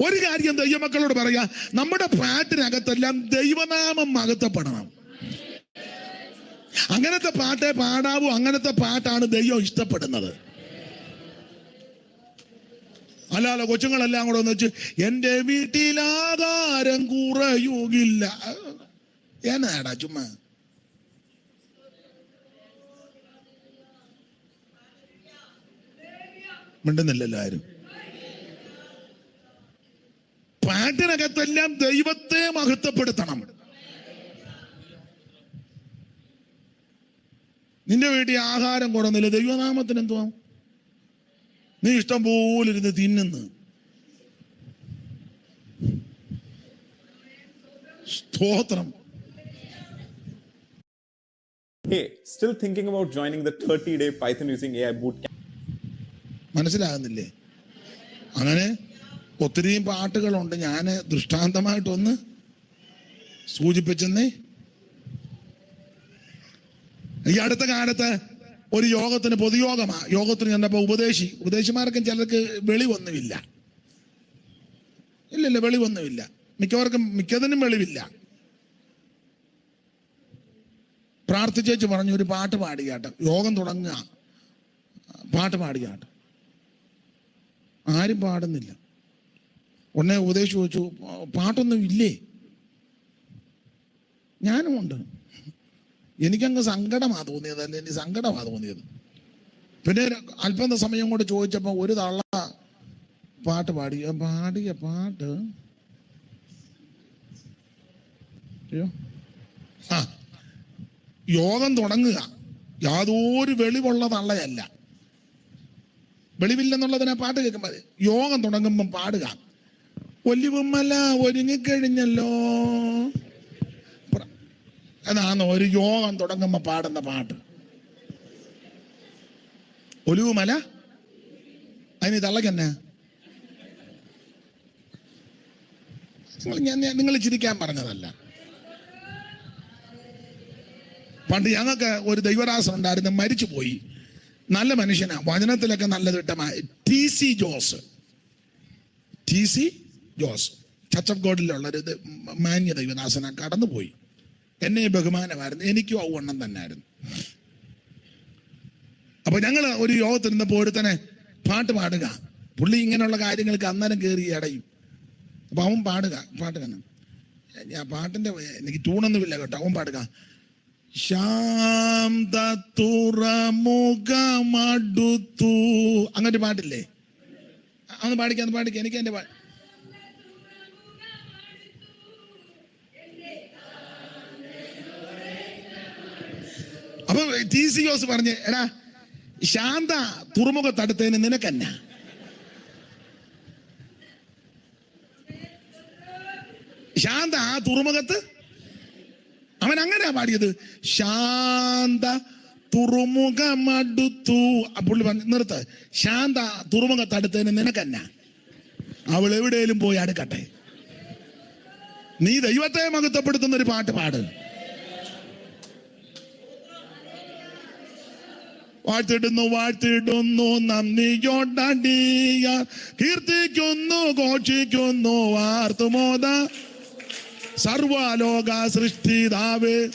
ഒരു കാര്യം ദൈവമക്കളോട് പറയാ നമ്മുടെ പാട്ടിനകത്തെല്ലാം ദൈവനാമം മകത്തപ്പെടണം അങ്ങനത്തെ പാട്ടേ പാടാവൂ അങ്ങനത്തെ പാട്ടാണ് ദൈവം ഇഷ്ടപ്പെടുന്നത്. അല്ലാതെ കൊച്ചുങ്ങളെല്ലാം കൂടെ ഒന്ന് വെച്ച് എന്റെ വീട്ടിൽ ആധാരം കുറയുകില്ല. എന്നാടാ ചുമ്മാ. മിണ്ടുന്നില്ലല്ലോ ആരും. പാട്ടിനകത്തെല്ലാം ദൈവത്തെ മഹത്വപ്പെടുത്തണം. നിന്റെ വീട്ടിൽ ആഹാരം കൊടുന്നില്ല ദൈവനാമത്തിന് എന്തുവാ? നീ ഇഷ്ടം പോലെ ഇരുന്ന് തിന്നുന്നു. സ്തോത്രം. Hey, still thinking about joining the 30 day Python using AI bootcamp? മനസ്സിലാകുന്നില്ലേ? അങ്ങനെ ഒത്തിരിയും പാട്ടുകളുണ്ട്. ഞാൻ ദൃഷ്ടാന്തമായിട്ടൊന്ന് സൂചിപ്പിച്ചെന്നേ. ഈ അടുത്ത കാലത്ത് ഒരു യോഗത്തിന് പൊതുയോഗമാ. യോഗത്തിന് ചെന്നപ്പോൾ ഉപദേശി. ഉപദേശിമാർക്കും ചിലർക്ക് വെളി വെളിവൊന്നുമില്ല. ഇല്ലില്ല വെളിവൊന്നുമില്ല. മിക്കവർക്കും മിക്കതിനും വെളിവില്ല. പ്രാർത്ഥിച്ചേച്ച് പറഞ്ഞു ഒരു പാട്ട് പാടുകയാട്ടെ യോഗം തുടങ്ങുക. പാട്ട് പാടുകയാട്ടെ ആരും പാടുന്നില്ല. ഉടനെ ഉപദേശം ചോദിച്ചു പാട്ടൊന്നും ഇല്ലേ? ഞാനും ഉണ്ട്. എനിക്കങ്ങ് സങ്കടമാ തോന്നിയത് അല്ലെ എനിക്ക് സങ്കടമാ തോന്നിയത്. പിന്നെ അല്പം സമയം കൊണ്ട് ചോദിച്ചപ്പോൾ ഒരു തള്ള പാട്ട് പാടി. പാടിയ പാട്ട്. അയ്യോ. ആ യോഗം തുടങ്ങുക. യാതൊരു വെളിവുള്ള തള്ളയല്ല. വെളിവില്ലെന്നുള്ളതിനെ പാട്ട് കേൾക്കുമ്പോൾ യോഗം തുടങ്ങുമ്പം പാടുക. ഒലിവുമല ഒരുങ്ങിക്കഴിഞ്ഞല്ലോ. അതാണ് ഒരു യോഗം തുടങ്ങുമ്പോൾ പാടുന്ന പാട്ട്. ഒലിവുമല അതിന് തള്ളക്കന്നെ? നിങ്ങൾ ഞാൻ നിങ്ങൾ ചിരിക്കാൻ പറഞ്ഞതല്ല. പണ്ട് ഞങ്ങൾക്ക് ഒരു ദൈവരാസം ഉണ്ടായിരുന്നു മരിച്ചു പോയി നല്ല മനുഷ്യനാ വചനത്തിലൊക്കെ നല്ലത് തിട്ടമായ T C Jose. T C Jose church of ഗോഡിലുള്ള ഒരു മാന്യ ദൈവദാസന കടന്നുപോയി. എന്നെ ബഹുമാനമായിരുന്നു എനിക്കും ഔവണ്ണം തന്നെയായിരുന്നു അപ്പൊ ഞങ്ങൾ ഒരു യോഗത്തിൽ നിന്നപ്പോൾ ഒരുത്തനെ പാട്ട് പാടുക. പുള്ളി ഇങ്ങനെയുള്ള കാര്യങ്ങൾക്ക് അന്നേരം കയറി അടയും അപ്പൊ അവൻ പാടുക പാട്ട് തന്നെ. ഞാൻ പാട്ടിന്റെ എനിക്ക് ട്യൂണൊന്നുമില്ല കേട്ടോ അവൻ പാടുക. ശാന്ത തുറമുഖമടുത്തു അങ്ങനെ പാട്ടില്ലേ? അന്ന് പാടിക്കാൻ പാടിക്കാൻ പാടിക്കാം. എനിക്ക് എന്റെ അപ്പൊ ടി സി ജോസ് പറഞ്ഞ് എടാ ശാന്ത തുറമുഖത്തടുത്തതിന് നിനക്കെന്നാ? ശാന്ത ആ തുറമുഖത്ത് അവൻ അങ്ങനെയാ പാടിയത്. ശാന്ത തുറമുഖമടുത്തു. പുള്ളി പറഞ്ഞു നിർത്ത്. ശാന്ത തുറമുഖത്തടുത്തതിന് നിനക്കെന്നാ? അവൾ എവിടെയും പോയി അടുക്കട്ടെ. നീ ദൈവത്തെ മഹത്വപ്പെടുത്തുന്ന ഒരു പാട്ട് പാട്. വാഴ്ത്തിടുന്നു വാഴ്ത്തിടുന്നു നന്ദിയോടടിയ കീർത്തിക്കുന്നു ഘോഷിക്കുന്നു വാർത്തുമോദ. സർവലോക സൃഷ്ടിതാവേ.